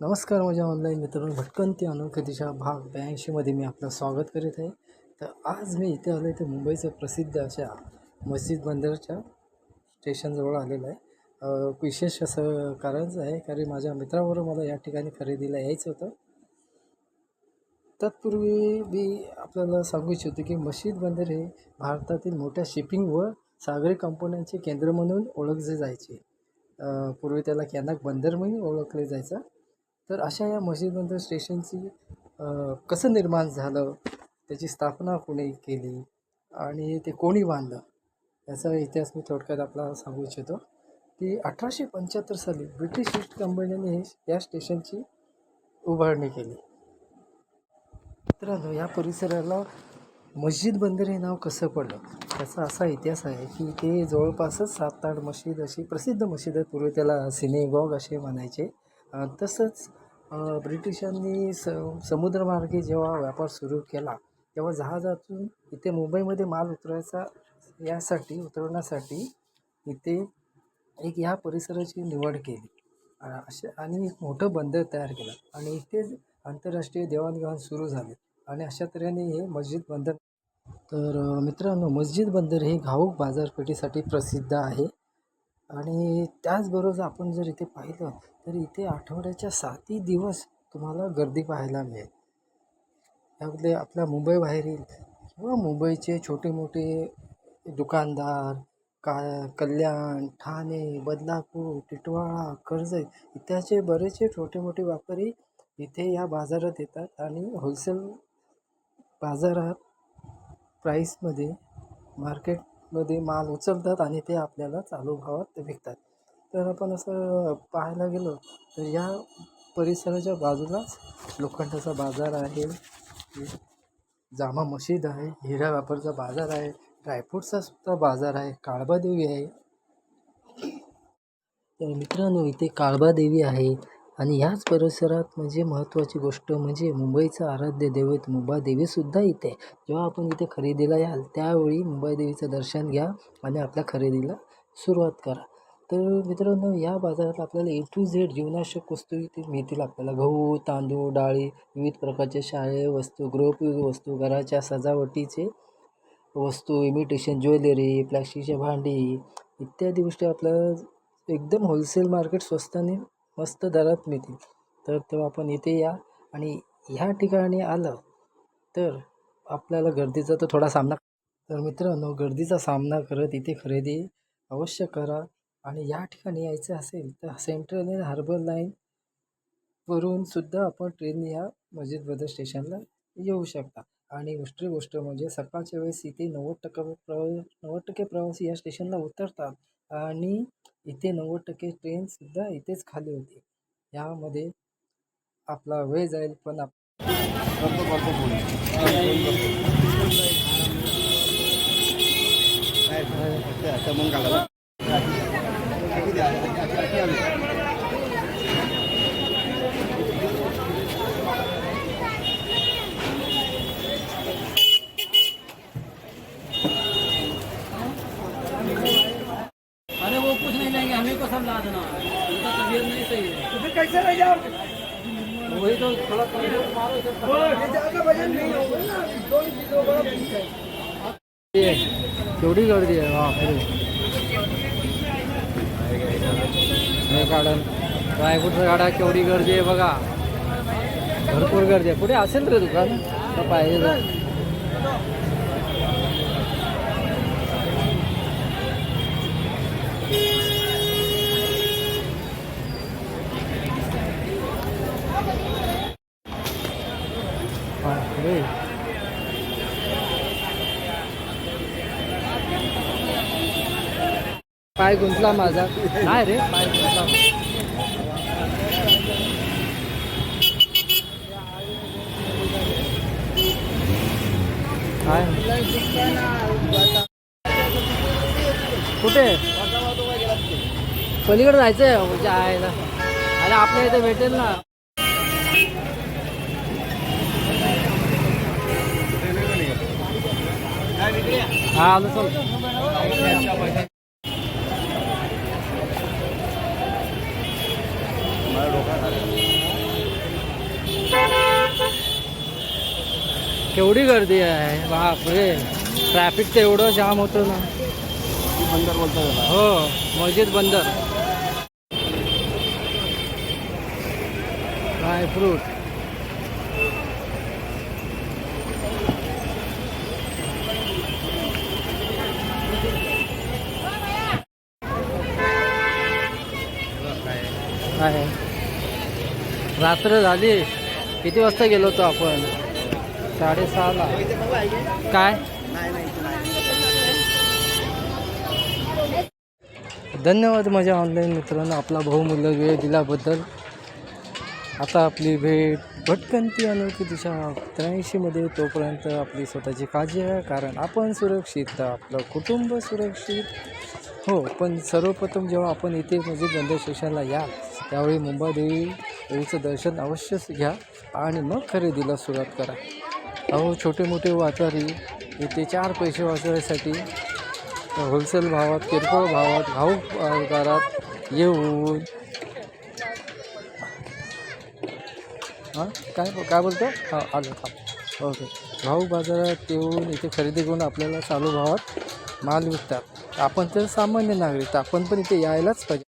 नमस्कार माझ्या ऑनलाईन मित्रांनो. भटकंती अनोखतीच्या भाग ब्याऐंशीमध्ये मी आपलं स्वागत करीत आहे. तर आज मी इथे आलो इथे मुंबईचं प्रसिद्ध अशा मस्जिद बंदरच्या स्टेशनजवळ आलेलं आहे. विशेष असं कारणच आहे कारण माझ्या मित्राबरोबर मला या ठिकाणी खरेदीला यायचं होतं. तत्पूर्वी मी आपल्याला सांगू इच्छितो की मशीद बंदर हे भारतातील मोठ्या शिपिंग व सागरी कंपन्यांचे केंद्र म्हणून ओळखले जायचे. पूर्वी त्याला कॅनक बंदर म्हणून ओळखले जायचं. तर अशा या मशीद बंदर स्टेशनची कसं निर्माण झालं? त्याची स्थापना कोणी केली? आणि ते कोणी बांधलं? याचा इतिहास मी थोडक्यात आपल्याला सांगू इच्छितो. की अठराशे पंच्याहत्तर साली ब्रिटिश ईस्ट कंपनीने या स्टेशनची उभारणी केली. मित्रांनो या परिसराला मस्जिद बंदर हे नाव कसं पडलं? त्याचा असा इतिहास आहे की ते जवळपासच सात आठ मशीद अशी प्रसिद्ध मशीद आहेत पूर्वी त्याला सिनेगॉग असे म्हणायचे. तसंच ब्रिटिशांनी स समुद्रमार्गे जेव्हा व्यापार सुरू केला तेव्हा जहाजातून इथे मुंबईमध्ये माल उतरायचा यासाठी उतरवण्यासाठी इथे एक ह्या परिसराची निवड केली. असे अशा आणि एक मोठं बंदर तयार केलं. आणि इथेच आंतरराष्ट्रीय देवाणघेवाण सुरू झाले. आणि अशा तऱ्हेने हे मस्जिद बंदर तर मित्रांनो मस्जिद बंदर हे घाऊक बाजारपेठेसाठी प्रसिद्ध आहे. आणि त्याचबरोबर आपण जर इथे पाहिलं तर इथे आठवड्याच्या सातही दिवस तुम्हाला गर्दी पाहायला मिळेल. त्यामध्ये आपल्या मुंबईबाहेरील किंवा मुंबईचे छोटे मोठे दुकानदार का कल्याण ठाणे बदलापूर टिटवाळा कर्जत इत्याचे बरेचसे छोटे मोठे व्यापारी इथे या बाजारात येतात आणि होलसेल बाजारात प्राईसमध्ये मार्केट मध्ये माल उचलतात आणि ते आपल्याला चालू भावात विकतात. तर आपण असं पाहायला गेलो तर या परिसराच्या बाजूलाच लोखंडाचा बाजार आहे. जामा मशीद आहे हिरा व्यापारचा बाजार आहे ड्रायफ्रूटचा सुद्धा बाजार आहे काळबादेवी आहे. तर मित्रांनो इथे काळबादेवी आहे. आणि ह्याच परिसरात म्हणजे महत्त्वाची गोष्ट म्हणजे मुंबईचं आराध्य दैवत मुंबादेवीसुद्धा इथे जेव्हा आपण इथे खरेदीला याल त्यावेळी मुंबादेवीचं दर्शन घ्या आणि आपल्या खरेदीला सुरुवात करा. तर मित्रांनो या बाजारात आपल्याला ए टू झेड जीवनावश्यक वस्तू इथे मिळतील आपल्याला. गहू तांदूळ डाळी विविध प्रकारचे शाळे वस्तू गृहोपयोगी वस्तू घराच्या सजावटीचे वस्तू इमिटेशन ज्वेलरी प्लॅस्टिकचे भांडी इत्यादी गोष्टी आपल्याला एकदम होलसेल मार्केट स्वस्ताने मस्त दरात मिळतील. तर तेव्हा आपण इथे या आणि ह्या ठिकाणी आलं तर आपल्याला गर्दीचा तर थोडा सामना तर मित्रांनो गर्दीचा सामना करत इथे खरेदी अवश्य करा आणि या ठिकाणी यायचं असेल तर सेंट्रल लाईन हार्बर लाईन वरून सुद्धा आपण ट्रेन या मस्जिद बदर स्टेशनला येऊ शकता. आणि दुसरी गोष्ट म्हणजे सकाळच्या वेळेस इथे नव्वद टक्का प्रवास नव्वद टक्के प्रवासी या स्टेशनला उतरतात. आणि इथे नव्वद टक्के ट्रेनसुद्धा इथेच खाली होते यामध्ये आपला वेळ जाईल पण आप मग देना उनका तबीयत नहीं सही है। तो फिर कैसे रह जाओ? वही तो थोड़ा तबीयत मारो इसे ये ज़्यादा वज़न नहीं होगा ना। दो किलो बड़ा पीस है। केवढी गर्दी आहे गार्डन ड्रायफ्रूटचं गाडा केवढी गर्दी आहे बघा। भरपूर गर्दी आहे कुठे असेल रे दुकान? तर पाहिजे पाय गुंतला माझा. नाही रे. पाय गुंतला काय? कुठे? पलीकडे जायचंय. म्हणजे आहे ना. अरे आपल्या इथे भेटेल ना. हा चल केवढी गर्दी आहे? बापरे. ट्रॅफिक तर एवढं जाम होतं ना. बंदर बोलतो हो मस्जिद बंदर. ड्रायफ्रूट आहे. रात्र झाली. किती वाजता गेलो होतो आपण? साडेसहाला. काय? धन्यवाद माझ्या ऑनलाईन मित्रांनो. आपला बहुमूल्य वेळ दिल्याबद्दल. आता आपली भेट भटकंती अनोळखी दिशा त्र्याऐंशीमध्ये तोपर्यंत आपली स्वतःची काळजी आहे कारण आपण सुरक्षित तर आपलं कुटुंब सुरक्षित. हो पण सर्वप्रथम जेव्हा आपण इथे म्हणजे बंदर स्टेशनला या त्यावेळी मुंबादेवी देवीचं दर्शन अवश्यच घ्या आणि मग खरेदीला सुरुवात करा. अहो छोटे मोठे व्यापारी इथे चार पैसे वाचवण्यासाठी होलसेल भावात किरकोळ भावात घाऊक बाजारात येऊन. हां? काय काय बोलतो? हां आलो हां ओके. घाऊक बाजारात येऊन इथे खरेदी करून आपल्याला चालू भावात माल विकतात. आपण तर सामान्य नागरिक आपण पण इथे यायलाच पाहिजे.